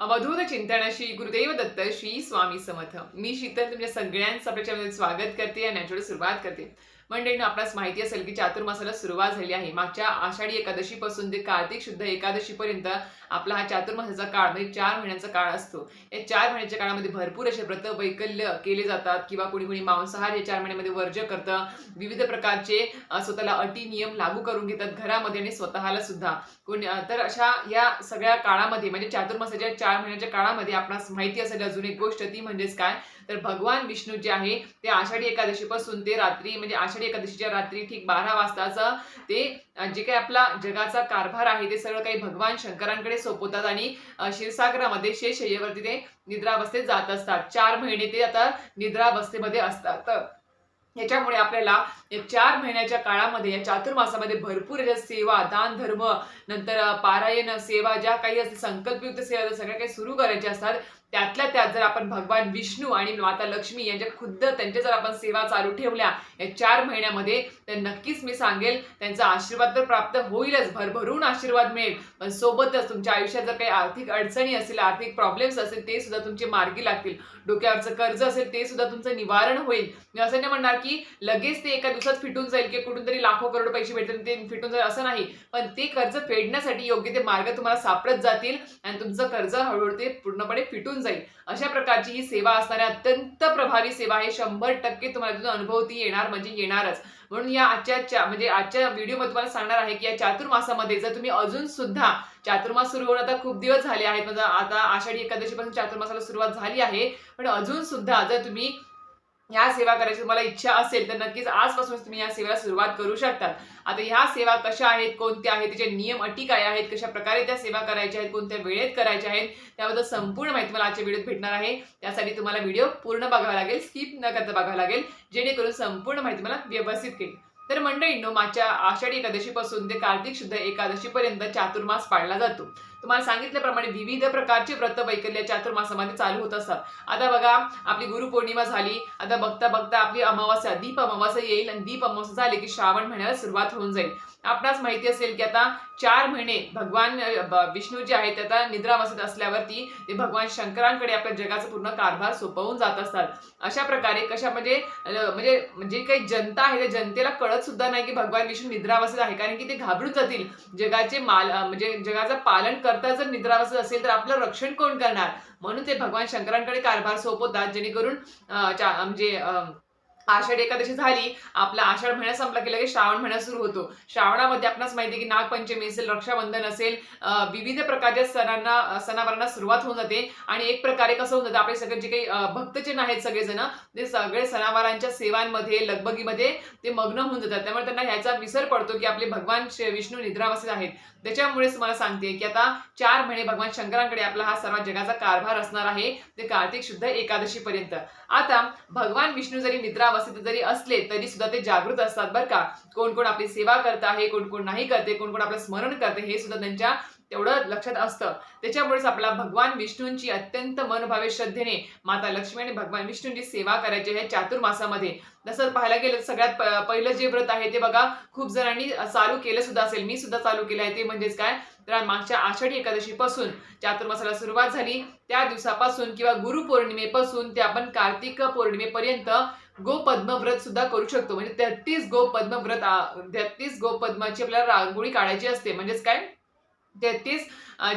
अवधूत चिंतन श्री गुरुदेव दत्त श्री स्वामी समर्थ. मी शीतल तुमच्या सगळ्यांचं आपल्या स्वागत करते आणि याच्यावर सुरुवात करते. मंडळींनो आपल्यास माहिती असेल की चातुर्मासाला सुरुवात झाली आहे. मागच्या आषाढी एकादशी पासून ते कार्तिक शुद्ध एकादशी पर्यंत आपला हा चातुर्मासाचा काळ म्हणजे चार महिन्यांचा काळ असतो. या चार महिन्याच्या काळामध्ये भरपूर असे व्रत वैकल्य केले जातात किंवा कोणी कोणी मांसाहार या चार महिन्यामध्ये वर्ज करतं. विविध प्रकारचे स्वतःला अटी नियम लागू करून घेतात घरामध्ये आणि स्वतःला सुद्धा. कोणी तर अशा या सगळ्या काळामध्ये म्हणजे चातुर्मासाच्या चार महिन्याच्या काळामध्ये आपणास माहिती असेल अजून एक गोष्ट ती म्हणजेच काय? तर भगवान विष्णू जे आहे ते आषाढी एकादशीपासून ते रात्री म्हणजे आषाढी एकादशीच्या रात्री ठीक बारा वाजताचं ते जे काही आपला जगाचा कारभार आहे ते सगळं काही भगवान शंकरांकडे सोपवतात आणि शिरसागरामध्ये क्षीरसागरामध्ये शेषय्येवरती ते निद्रावस्थेत जात असतात. चार महिने ते आता निद्रावस्थेमध्ये असतात. तर याच्यामुळे आपल्याला या चार महिन्याच्या काळामध्ये या चातुर्मासामध्ये भरपूर अशा सेवा दान धर्म नंतर पारायण सेवा ज्या काही असतील संकल्पयुक्त सेवा सगळ्या काही सुरू करायच्या असतात. त्यातल्या त्यात जर आपण भगवान विष्णू आणि माता लक्ष्मी यांच्या खुद्द त्यांच्या जर आपण सेवा चालू ठेवल्या या चार महिन्यामध्ये तर नक्कीच मी सांगेल त्यांचा आशीर्वाद तर प्राप्त होईलच. भरभरून आशीर्वाद मिळेल. पण सोबतच तुमच्या आयुष्यात जर काही आर्थिक अडचणी असतील आर्थिक प्रॉब्लेम्स असेल ते सुद्धा तुमचे मार्गी लागतील. डोक्यावरचं कर्ज असेल ते सुद्धा तुमचं निवारण होईल. मी असं नाही म्हणणार की लगेच ते एका दिवसात फिटून जाईल की कुठून तरी लाखो करोड पैसे भेटतील ते फिटून जाईल असं नाही. पण ते कर्ज फेडण्यासाठी योग्य ते मार्ग तुम्हाला सापडत जातील आणि तुमचं कर्ज हळूहळू ते पूर्णपणे फिटून जाईल. अशा प्रकारची ही सेवा असणाऱ्या अत्यंत प्रभावी सेवा आहे. शंभर टक्के तुम्हाला तिथून अनुभवती येणार म्हणजे येणारच. म्हणून या आजच्या म्हणजे आजच्या व्हिडिओमध्ये तुम्हाला सांगणार आहे की या चातुर्मासामध्ये जर तुम्ही अजून सुद्धा चातुर्मास सुरू होऊन आता खूप दिवस झाले आहेत. म्हणजे आता आषाढी एकादशीपासून चातुर्मासाला सुरुवात झाली आहे. पण अजून सुद्धा जर तुम्ही ह्या सेवा करायची तुम्हाला इच्छा असेल तर नक्कीच आजपासूनच तुम्ही या सेवेला सुरुवात करू शकतात. आता ह्या सेवा कशा आहेत कोणत्या आहेत त्याचे नियम अटी काय आहेत कशा प्रकारे त्या सेवा करायच्या आहेत कोणत्या वेळेत करायच्या आहेत त्याबद्दल संपूर्ण माहिती मला आजच्या व्हिडिओत भेटणार आहे. त्यासाठी तुम्हाला व्हिडिओ पूर्ण बघावा लागेल स्किप न करता बघावा लागेल जेणेकरून संपूर्ण माहिती मला व्यवस्थित केली तर मंडळींनो मागच्या आषाढी एकादशीपासून ते कार्तिक शुद्ध एकादशीपर्यंत चातुर्मास पाळला जातो. तुम्हाला सांगितल्याप्रमाणे विविध प्रकारचे व्रत वैकल्य चातुर्मासामध्ये चालू होत असतात. आता बघा आपली गुरुपौर्णिमा झाली. आता बघता बघता आपली अमावास्या दीप अमावास्या येईल आणि दीप अमावास्या झाली की श्रावण महिन्याला सुरुवात होऊन जाईल. आपणास माहिती असेल की आता चार महिने भगवान विष्णू जे आहेत त्याचा आता निद्रावस्थेत असल्यावरती ते भगवान शंकरांकडे आपल्या जगाचा पूर्ण कारभार सोपवून जात असतात. अशा प्रकारे कशा म्हणजे म्हणजे म्हणजे काही जनता आहे त्या जनतेला कळत सुद्धा नाही की भगवान विष्णू निद्रावस्थेत आहे. कारण की ते घाबरून जातील. जगाचे माल म्हणजे जगाचं पालन करता जर निद्रावस्थेत असेल तर आपलं रक्षण कोण करणार? म्हणून ते भगवान शंकरांकडे कारभार सोपवतात जेणेकरून म्हणजे आषाढ एकादशी झाली आपला आषाढ महिना संपला की लगेच श्रावण महिना सुरू होतो. श्रावणामध्ये आपणास माहिती आहे की नागपंचमी असेल रक्षाबंधन असेल विविध प्रकारच्या सणांना सणावारांना सुरुवात होऊन जाते. आणि एक प्रकारे कसं होऊन जातं आपले सगळे जे काही भक्तजन आहेत सगळेजण ते सगळे सणावारांच्या सेवांमध्ये लगबगीमध्ये ते मग्न होऊन जातात. त्यामुळे त्यांना ह्याचा विसर पडतो की आपले भगवान श्री विष्णू निद्रावस्थेत आहेत. त्याच्यामुळेच मला सांगते की आता चार महिने भगवान शंकरांकडे आपला हा सर्व जगाचा कारभार असणार आहे ते कार्तिक शुद्ध एकादशी पर्यंत आता भगवान विष्णू जरी निद्रावस्थेत जरी असले तरी सुद्धा ते जागृत असतात बरं का. कोण कोण आपली सेवा करत आहे कोण कोण नाही करते कोण कोण आपलं स्मरण करते हे सुद्धा त्यांच्या तेवढं लक्षात असतं. त्याच्यामुळेच आपला भगवान विष्णूंची अत्यंत मनभावे श्रद्धेने माता लक्ष्मी आणि भगवान विष्णूंची सेवा करायची आहे चातुर्मासामध्ये. तसं पाहायला गेलं तर सगळ्यात पहिलं जे व्रत आहे ते बघा खूप जणांनी चालू केलं सुद्धा असेल. मी सुद्धा चालू केलं आहे ते म्हणजेच काय? तर मागच्या आषाढी एकादशीपासून चातुर्मासाला सुरुवात झाली त्या दिवसापासून किंवा गुरुपौर्णिमेपासून ते आपण कार्तिक पौर्णिमेपर्यंत गोपद्म व्रत सुद्धा करू शकतो. म्हणजे तेहतीस गोपद्म व्रत तेहतीस गोपद्माची आपल्याला रांगोळी काढायची असते. म्हणजेच काय? तेहतीस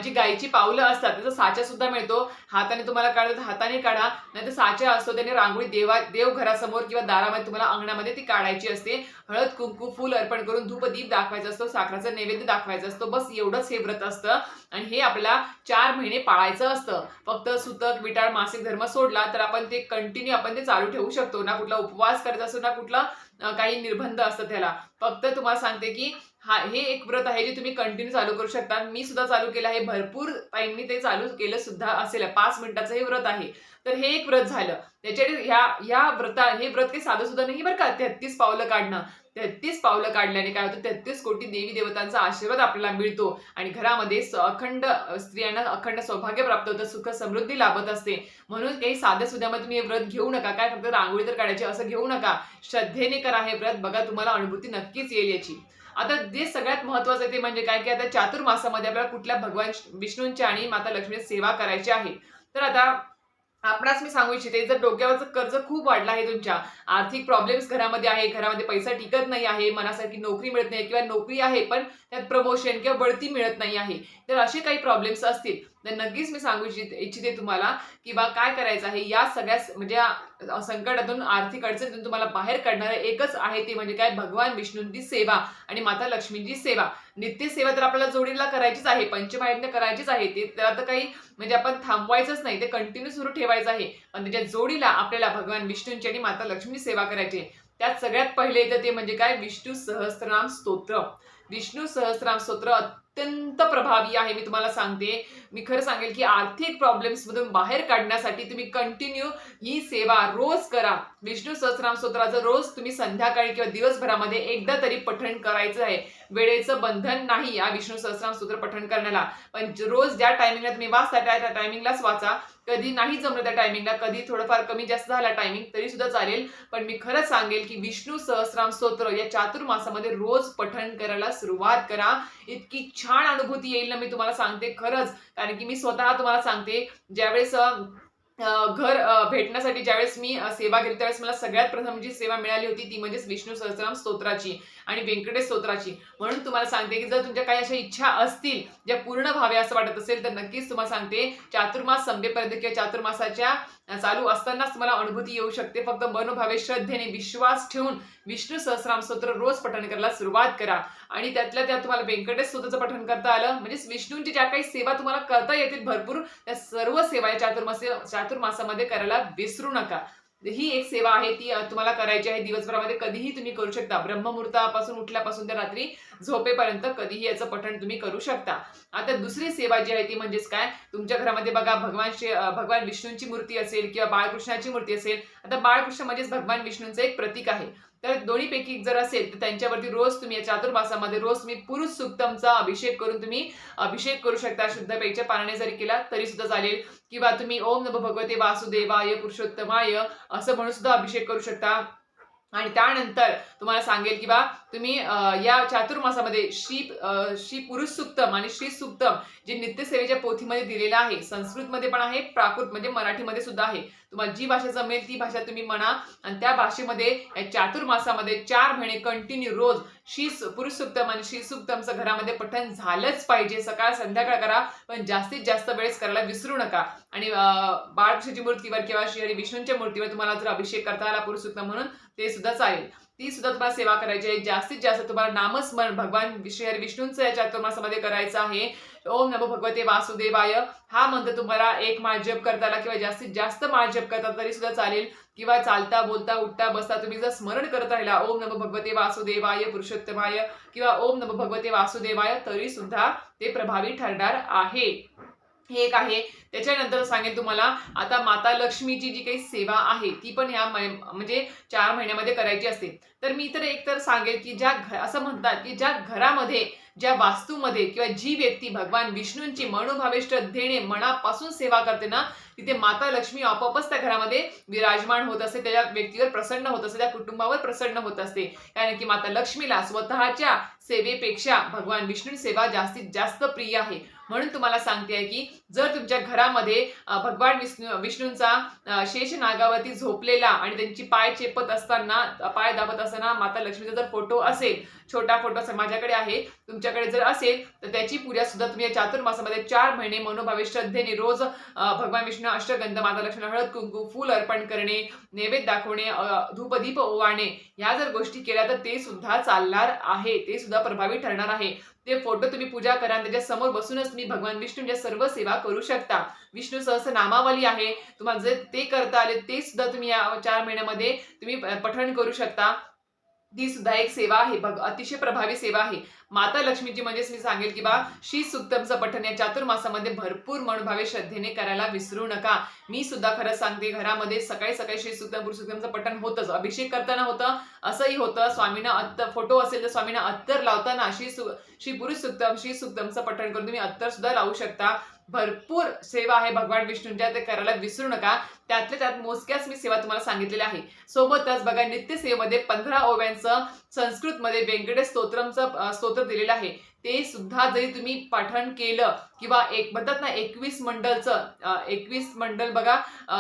जी गायीची पावलं असतात त्याचा साचा सुद्धा मिळतो. हाताने तुम्हाला काढायचं तर हाताने काढा. नाही साचा असतो त्याने रांगोळी देवा देव घरासमोर किंवा दारामध्ये तुम्हाला अंगणामध्ये ती काढायची असते. हळद कुंकू फुल अर्पण करून धूपदीप दाखवायचा असतो साखराचा नैवेद्य दाखवायचा असतो. बस एवढंच हे व्रत असतं. आणि हे आपल्याला चार महिने पाळायचं असतं. फक्त सुतक विटाळ मासिक धर्म सोडला तर आपण ते कंटिन्यू आपण ते चालू ठेवू शकतो. ना कुठला उपवास करायचा असतो ना कुठला काही निर्बंध असतं त्याला. फक्त तुम्हाला सांगते की हा हे एक व्रत आहे जे तुम्ही कंटिन्यू चालू करू शकता. मी सुद्धा चालू केलं आहे. भरपूर ताईंनी ते चालू केलं सुद्धा असेल. पाच मिनिटाचं हे व्रत आहे. तर हे एक व्रत झालं. त्याच्या ह्या ह्या व्रता हे व्रत काही साधं सुद्धा नाही बरं का? तेहतीस पावलं काढणं. तेहतीस पावलं काढल्याने काय होतं? तेहतीस कोटी देवी देवतांचा आशीर्वाद आपल्याला मिळतो. आणि घरामध्ये अखंड स्त्रियांना अखंड सौभाग्य प्राप्त होतं. सुख समृद्धी लाभत असते. म्हणून काही साध्या सुद्यामध्ये तुम्ही हे व्रत घेऊ नका. काय फक्त रांगोळी तर काढायची असं घेऊ नका. श्रद्धेने करा हे व्रत. बघा तुम्हाला अनुभूती नक्कीच येईल याची. आता जे सगळ्यात महत्वाचं आहे ते म्हणजे काय की आता चातुर्मासामध्ये आपल्याला कुठल्या भगवान विष्णूंची आणि माता लक्ष्मीची सेवा करायची आहे. तर आता आपणास मी सांगू इच्छिते जर डोक्यावरचं कर्ज खूप वाढलं आहे तुमच्या आर्थिक प्रॉब्लेम्स घरामध्ये आहे घरामध्ये पैसा टिकत नाही आहे मनासारखी नोकरी मिळत नाही किंवा नोकरी आहे पण त्यात प्रमोशन किंवा बढती मिळत नाही आहे तर असे काही प्रॉब्लेम्स असतील. तर नक्कीच मी सांगू इच्छिते तुम्हाला की बा काय करायचं आहे? या सगळ्या म्हणजे संकटातून आर्थिक अडचणीतून तुम्हाला बाहेर काढणारं एकच आहे ते म्हणजे काय? भगवान विष्णूंची सेवा आणि माता लक्ष्मींची सेवा. नित्य सेवा तर आपल्याला जोडीला करायचीच आहे पंचमायज्ञ करायचीच आहे. ते त्याला तर काही म्हणजे आपण थांबवायचंच नाही. ते कंटिन्यू सुरू ठेवायचं आहे. पण त्याच्या जोडीला आपल्याला भगवान विष्णूंची आणि माता लक्ष्मीची सेवा करायची आहे. त्यात सगळ्यात पहिले येतं ते म्हणजे काय? विष्णू सहस्त्रनाम स्तोत्र. विष्णू सहस्त्रनाम स्तोत्र अत्यंत प्रभावी आहे मी तुम्हाला सांगते. मी खरं सांगेल की आर्थिक प्रॉब्लेम्समधून बाहेर काढण्यासाठी तुम्ही कंटिन्यू ही सेवा रोज करा. विष्णू सहस्राम स्तोत्राचं रोज तुम्ही संध्याकाळी किंवा दिवसभरामध्ये एकदा तरी पठण करायचं आहे. वेळेचं बंधन नाही या विष्णू सहस्राम स्तोत्र पठण करण्याला. पण रोज ज्या टायमिंगला तुम्ही वाचता त्या त्या टायमिंगलाच वाचा. कधी नाही जमलं त्या टायमिंगला कधी थोडंफार कमी जास्त झाला टायमिंग तरी सुद्धा चालेल. पण मी खरंच सांगेल की विष्णू सहस्राम स्तोत्र या चातुर्मासामध्ये रोज पठण करायला सुरुवात करा. इतकी छान अनुभूती येईल ना मी तुम्हाला सांगते खरंच. कारण की मी स्वतः तुम्हाला सांगते ज्यावेळेस घर भेटण्यासाठी ज्यावेळेस मी सेवा केली त्यावेळेस मला सगळ्यात प्रथम जी सेवा मिळाली होती ती म्हणजेच विष्णू सहस्रनाम स्तोत्राची आणि व्यंकटेश स्तोत्राची. म्हणून तुम्हाला सांगते की जर तुमच्या काही अशा इच्छा असतील ज्या पूर्ण व्हाव्या असं वाटत असेल तर नक्कीच तुम्हाला सांगते चातुर्मास संपेपर्यंत किंवा चातुर्मासाच्या चालू असतानाच तुम्हाला अनुभूती येऊ शकते. फक्त मनोभावे श्रद्धेने विश्वास ठेवून विष्णू सहस्राम स्तोत्र रोज पठण करायला सुरुवात करा. आणि त्यातल्या त्यात तुम्हाला व्यंकटेश स्तोत्राचं पठण करता आलं. म्हणजे विष्णूंची ज्या काही सेवा तुम्हाला करता येतील भरपूर त्या सर्व सेवा या चातुर्मास चातुर्मासामध्ये करायला विसरू नका. ही एक सेवा आहे ती तुम्हाला करायची आहे. दिवसभरामध्ये कधीही तुम्ही करू शकता. ब्रह्ममुहूर्तापासून उठल्यापासून ते रात्री झोपेपर्यंत कधीही याचं पठण तुम्ही करू शकता. आता दुसरी सेवा जी आहे ती म्हणजेच काय? तुमच्या घरामध्ये बघा भगवान श्री भगवान विष्णूंची मूर्ती असेल किंवा बाळकृष्णाची मूर्ती असेल. आता बाळकृष्ण म्हणजेच भगवान विष्णूंचं एक प्रतीक आहे. तर दोन्हीपैकी जर असेल तर त्यांच्यावरती रोज तुम्ही या चातुर्मासामध्ये रोज तुम्ही पुरुष सुक्तमचा अभिषेक करून तुम्ही अभिषेक करू शकता. शुद्ध पेच्या पाण्याने जरी केला तरी सुद्धा चालेल. किंवा तुम्ही ओम नभ भगवते वासुदेवाय पुरुषोत्तमाय असं म्हणून सुद्धा अभिषेक करू शकता. आणि त्यानंतर तुम्हाला सांगेल की बा तुम्ही या चातुर्मासामध्ये श्री श्री पुरुष सुक्तम आणि श्री सुक्तम जे नित्यसेवेच्या पोथीमध्ये दिलेलं आहे संस्कृतमध्ये पण आहे प्राकृत म्हणजे मराठीमध्ये सुद्धा आहे. तुम्हाला जी भाषा जमेल ती भाषा तुम्ही म्हणा. आणि त्या भाषेमध्ये या चातुर्मासामध्ये चार महिने कंटिन्यू रोज श्री पुरुष सुक्तम आणि श्री सुक्तमचं घरामध्ये पठण झालंच पाहिजे. सकाळ संध्याकाळ करा पण जास्तीत जास्त वेळेस करायला विसरू नका. आणि अं, बाळकृष्णाची मूर्तीवर किंवा श्री हरी विष्णूंच्या मूर्तीवर तुम्हाला जर अभिषेक करता आला पुरुष सुक्तम म्हणून ते सुद्धा चालेल. ती सुद्धा तुम्हाला सेवा करायची आहे. जास्तीत जास्त तुम्हाला नामस्मरण भगवान श्री विष्णूंचं या चातुर्मासामध्ये करायचं आहे. ओम नमो भगवते वासुदेवाय. हा मंत्र तुम्हाला एक माळजप करताना किंवा जास्तीत जास्त माळजप करता तरी सुद्धा चालेल. किंवा चालता बोलता उठता बसता तुम्ही जर स्मरण करत राहिला ओम नमो भगवते वासुदेवाय पुरुषोत्तमाय किंवा ओम नमो भगवते वासुदेवाय तरी सुद्धा ते प्रभावी ठरणार आहे. हे एक आहे. त्याच्यानंतर सांगेन तुम्हाला आता माता लक्ष्मीची जी काही सेवा आहे ती पण ह्या म्हणजे चार महिन्यामध्ये करायची असते. तर मी तर एक तर सांगेल की ज्या घ- असं म्हणतात की ज्या घरामध्ये ज्या वास्तूमध्ये किंवा जी व्यक्ती भगवान विष्णूंची मनोभावे श्रद्धेने मनापासून सेवा करते ना तिथे माता लक्ष्मी आपोआपच त्या घरामध्ये विराजमान होत असते. त्या व्यक्तीवर प्रसन्न होत असते. त्या कुटुंबावर प्रसन्न होत असते. कारण की माता लक्ष्मीला स्वतःच्या सेवेपेक्षा भगवान विष्णू सेवा जास्तीत जास्त प्रिय आहे. म्हणून तुम्हाला सांगते आहे की जर तुमच्या घरामध्ये भगवान विष्णू विष्णूंचा शेष नागावरती झोपलेला आणि त्यांची पाय चेपत असताना पाय दाबत असताना माता लक्ष्मीचा जर फोटो असेल छोटा फोटो समाजाकडे माझ्याकडे आहे तुमच्याकडे जर असेल तर त्याची पूजा सुद्धा तुम्ही या चातुर्मासामध्ये चार महिने मनोभावे श्रद्धेने रोज भगवान विष्णू अष्टगंध माता लक्ष्मण हळद कुंकू फूल अर्पण करणे नैवेद्य दाखवणे धूपदीप ओवाणे ह्या जर गोष्टी केल्या तर ते सुद्धा चालणार आहे. ते सुद्धा प्रभावी ठरणार आहे. ते फोटो तुम्ही पूजा करा आणि त्याच्यासमोर बसूनच तुम्ही भगवान विष्णूंच्या सर्व सेवा करू शकता. विष्णू सहस नामावली आहे. तुम्हाला जे ते करता आले ते सुद्धा तुम्ही या चार महिन्यामध्ये तुम्ही पठण करू शकता. ती सुद्धा एक सेवा आहे. बघ अतिशय प्रभावी सेवा आहे. माता लक्ष्मीजी म्हणजेच मी सांगेल की बा श्री सुक्तमचं पठण या चातुर्मासामध्ये भरपूर मनोभावे श्रद्धेने करायला विसरू नका. मी सुद्धा खरं सांगते घरामध्ये सकाळी सकाळी श्री सुक्तम पुरुष सुक्तमचं पठण होतच. अभिषेक करताना होतं असंही होतं. स्वामींना अत्तर फोटो असेल तर स्वामींना अत्तर लावताना श्री सु श्री पुरुष सुक्तम श्री सुक्तमचं पठण करून तुम्ही अत्तर सुद्धा लावू शकता. भरपूर सेवा आहे भगवान विष्णूंच्या ते करायला विसरू नका. त्यातल्या त्यात मोजक्याच मी सेवा तुम्हाला सांगितलेल्या आहे सोबतच बघा नित्य सेवेमध्ये पंधरा ओव्यांचं संस्कृतमध्ये व्यंकटेश स्तोत्रमचं स्तोत्र दिलेलं आहे. ते सुद्धा जरी तुम्ही पठण केलं किंवा एक म्हणतात ना एकवीस मंडलचं एकवीस मंडल बघा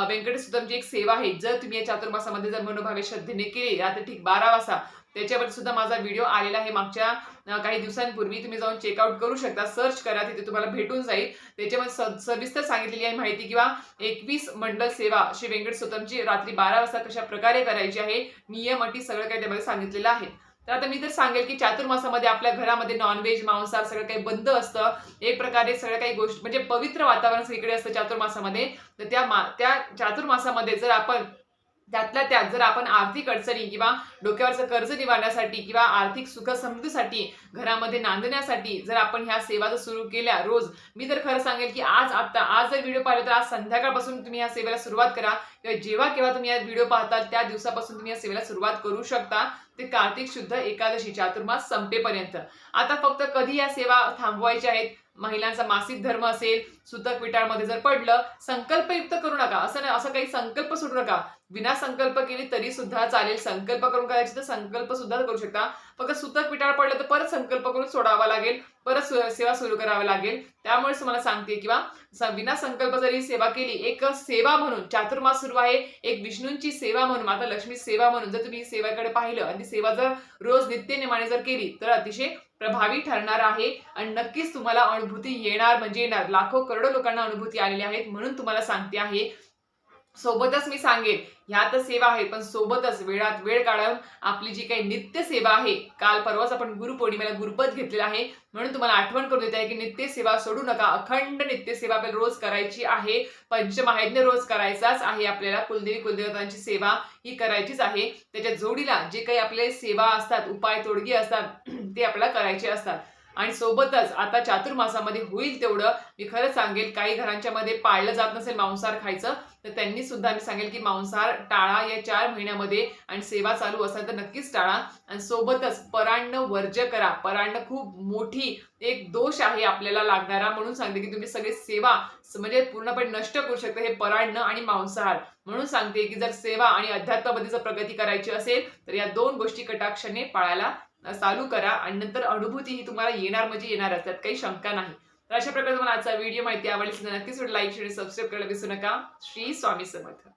व्यंकटेश स्तोत्रमची एक सेवा आहे. जर तुम्ही या चातुर्मासामध्ये जर मनोभावे श्रद्धेने केली रात्री ठीक बारा वाजता त्याच्यावर सुद्धा माझा व्हिडिओ आलेला आहे मागच्या काही दिवसांपूर्वी तुम्ही जाऊन चेकआउट करू शकता. सर्च करा तिथे तुम्हाला भेटून जाईल. त्याच्यामध्ये स- सविस्तर सांगितलेली आहे माहिती किंवा एकवीस मंडल सेवा श्री व्यंकट स्तोत्रमची रात्री बारा वाजता कशा प्रकारे करायची आहे नियम अटी सगळं काही त्यामध्ये सांगितलेलं आहे. तर आता मी तर सांगेल की चातुर्मासामध्ये आपल्या घरामध्ये नॉनव्हेज मांसाहार सगळं काही बंद असतं. एक प्रकारे सगळ्या काही गोष्टी म्हणजे पवित्र वातावरण सगळीकडे असतं चातुर्मासामध्ये. तर त्या मा त्या चातुर्मासामध्ये जर आपण त्यातल्या त्यात जर आपण आर्थिक अडचणी किंवा डोक्यावरचं कर्ज निवारण्यासाठी किंवा आर्थिक सुख समृद्धीसाठी घरामध्ये नांदण्यासाठी जर आपण ह्या सेवा जर सुरू केल्या रोज मी तर खरं सांगेल की आज आता आज जर व्हिडिओ पाहिला तर आज संध्याकाळपासून तुम्ही या सेवेला सुरुवात करा. किंवा जेव्हा केव्हा तुम्ही या व्हिडिओ पाहताल त्या दिवसापासून तुम्ही या सेवेला सुरुवात करू शकता. ते कार्तिक शुद्ध एकादशी चातुर्मास संपेपर्यंत. आता फक्त कधी या सेवा थांबवायच्या आहेत? महिलांचा मासिक धर्म असेल सुतक विटाळमध्ये जर पडलं संकल्पयुक्त करू नका. असं नाही असं काही संकल्प सोडू नका. विना संकल्प केली तरी सुद्धा चालेल. संकल्प करून करायची तर संकल्प सुद्धा करू शकता. फक्त सुतक विटाळ पडलं तर परत संकल्प करून सोडावा लागेल. परत सेवा सुरू करावी लागेल. त्यामुळेच तुम्हाला सांगते किंवा विना संकल्प जरी सेवा केली एक सेवा म्हणून चातुर्मास सुरू आहे एक विष्णूंची सेवा म्हणून माता लक्ष्मी सेवा म्हणून जर तुम्ही सेवाकडे पाहिलं आणि ती सेवा जर रोज नित्यनिमाने जर केली तर अतिशय प्रभावी ठरणार आहे. आणि नक्कीच तुम्हाला अनुभूती येणार म्हणजे येणार. लाखो करोडो लोकांना अनुभूती आलेली आहेत म्हणून तुम्हाला सांगते आहे. सोबतच मी सांगेन ह्या तर सेवा आहेत पण सोबतच वेळात वेळ काढून आपली जी काही नित्य सेवा आहे काल परवाच आपण गुरुपौर्णिमेला गुरुपद घेतलेला आहे म्हणून तुम्हाला आठवण करून देते आहे की नित्य सेवा सोडू नका अखंड नित्य सेवा आपल्याला रोज करायची आहे पंचमहायज्ञ रोज करायचाच आहे आपल्याला कुलदेवी कुलदेवतांची सेवा ही करायचीच आहे त्याच्या जोडीला जे काही आपले सेवा असतात उपाय तोडगी असतात ते आपल्याला करायचे असतात. आणि सोबतच आता चातुर्मासामध्ये होईल तेवढं मी खरं सांगेल काही घरांच्या मध्ये पाळलं जात नसेल मांसाहार खायचं तर त्यांनी सुद्धा मी सांगेल की मांसाहार टाळा या चार महिन्यामध्ये आणि सेवा चालू असेल तर नक्कीच टाळा. आणि सोबतच परांड वर्ज्य करा. परांड खूप मोठी एक दोष आहे आपल्याला लागणारा. म्हणून सांगते की तुम्ही सगळे सेवा म्हणजे पूर्णपणे नष्ट करू शकता हे परान्न आणि मांसाहार. म्हणून सांगते की जर सेवा आणि अध्यात्मामध्ये जर प्रगती करायची असेल तर या दोन गोष्टी कटाक्षाने पाळायला चालू करा. आणि नंतर अनुभूती ही तुम्हाला येणार म्हणजे येणार त्यात काही शंका नाही. तर अशा प्रकारे तुम्हाला आजचा व्हिडिओ माहिती आवडली तर नक्कीच लाईक शेअर सबस्क्राईब करायला विसरू नका. श्री स्वामी समर्थ.